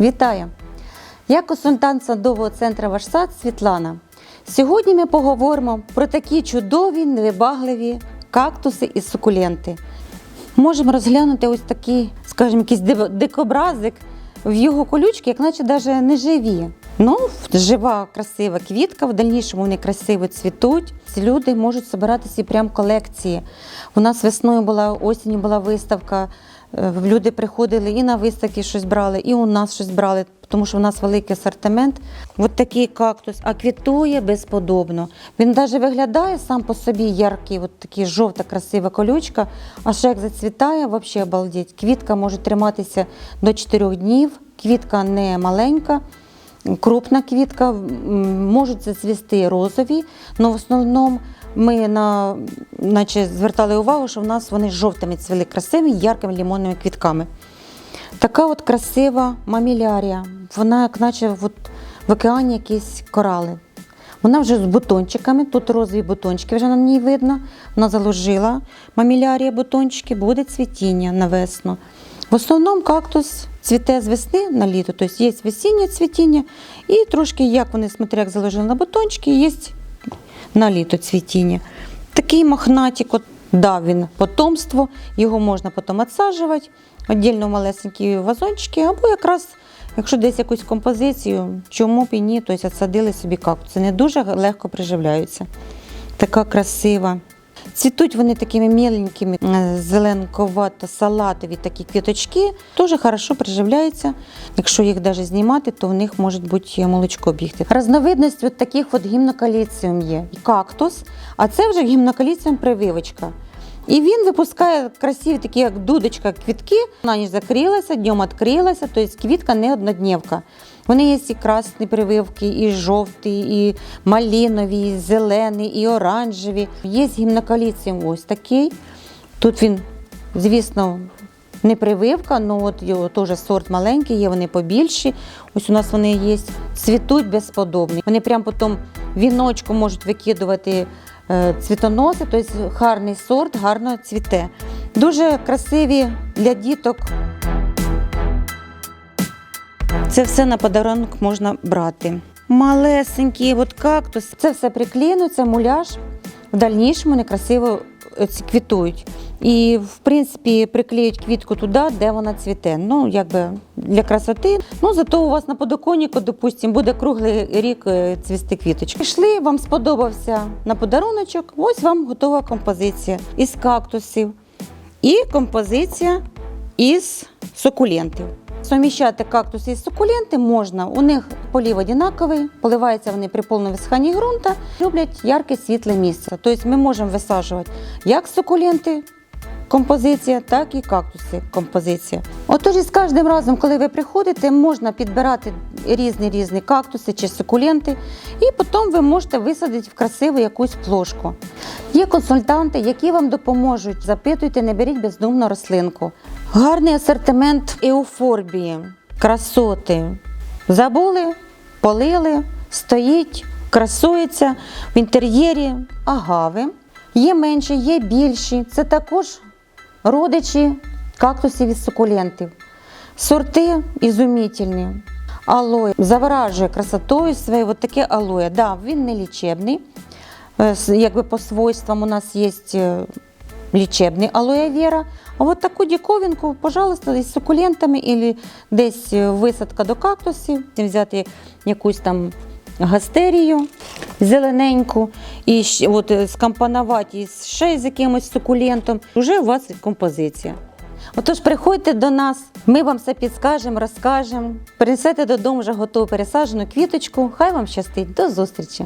Вітаю! Я консультант садового центру «Ваш сад» Світлана. Сьогодні ми поговоримо про такі чудові, невибагливі кактуси і сукуленти. Можемо розглянути ось такий, скажімо, якийсь дикобразик в його колючки, як наче навіть не живі. Ну, жива, красива квітка, в дальнішому вони красиво цвітуть. Ці люди можуть збирати собі прям колекції. У нас весною була осінню була виставка. Е, Люди приходили і на виставки щось брали, і у нас щось брали, тому що у нас великий асортимент. Ось такий кактус, а квітує безподобно. Він навіть виглядає сам по собі яркий, от такий жовта, красива колючка. А ще як зацвітає, взагалі обалдеть. Квітка може триматися до 4 днів. Квітка не маленька. Крупна квітка, можуть зацвісти розові, але в основному ми на, наче звертали увагу, що в нас вони жовтими цвіли красиві, яркими лімонними квітками. Така от красива мамілярія. Вона, як наче от в океані якісь корали. Вона вже з бутончиками, тут розові бутончики вже на ній видно. Вона заложила мамілярія бутончики, буде цвітіння на весну. В основному кактус цвіте з весни на літо, тобто є весіннє цвітіння, і трошки, як вони смотря, як заложили на бутончики, є на літо цвітіння. Такий мохнатик, от дав він потомство, його можна потім відсаджувати, віддільно малесенькі вазончики, або якраз, якщо десь якусь композицію, чому б і ні, тобто відсадили собі кактуси. Не дуже легко приживляються. Така красива. Цвітуть вони такими міленькими, е, зеленковато-салатові такі квіточки, дуже хорошо приживляються. Якщо їх навіть знімати, то в них може бути молочко бігти. Разновидність от таких от гімнокаліціум є. Кактус, а це вже гімнокаліціум прививочка. І він випускає красиві такі, як дудочка, квітки. На ніч закрилася, днем відкрилася, тобто квітка не однодневка. Вони є і красні прививки, і жовті, і малинові, і зелені, і оранжеві. Є гімнокаліціум ось такий. Тут він, звісно, не прививка, але от його теж сорт маленький, є вони побільші. Ось у нас вони є, цвітуть безподобні. Вони прям потім віночку можуть викидувати цвітоноси, тобто гарний сорт, гарно цвіте. Дуже красиві для діток. Це все на подарунок можна брати. Малесенький от кактус. Це все приклеєно, муляж. В дальнішому вони красиво е, ці- квітують. І, в принципі, приклеють квітку туди, де вона цвіте. Ну, якби для красоти. Ну, зато у вас на подоконнику, допустимо, буде круглий рік е, цвісти квіточки. Пішли, вам сподобався на подаруночок. Ось вам готова композиція із кактусів. І композиція із сукулентів. Суміщати кактуси і сукуленти можна. У них полів однаковий, поливаються вони при повному висиханні ґрунта, люблять ярке світле місце. Тобто ми можемо висаджувати як сукуленти, композиція, так і кактуси композиція. Отож, із кожним разом, коли ви приходите, можна підбирати різні різні кактуси чи сукуленти, і потім ви можете висадити в красиву якусь плошку. Є консультанти, які вам допоможуть. Запитуйте, не беріть бездумно рослинку. Гарний асортимент еуфорбії, красоти. Забули, полили, стоїть, красується в інтер'єрі агави. Є менші, є більші. Це також родичі кактусів і сукулентів. Сорти ізумітельні. Алоє заворажує красотою своєю. От таке алоє. Да, він не лічебний. Е, Якби по свойствам у нас є е, лічебний алоє вера. А от таку діковинку, пожалуйста, із сукулентами або десь е, висадка до кактусів, взяти якусь там гастерію зелененьку і от, е, скомпонувати ще з якимось сукулентом. Вже у вас композиція. Отож, приходьте до нас, ми вам все підскажемо, розкажемо. Принесете додому вже готову пересаджену квіточку. Хай вам щастить. До зустрічі!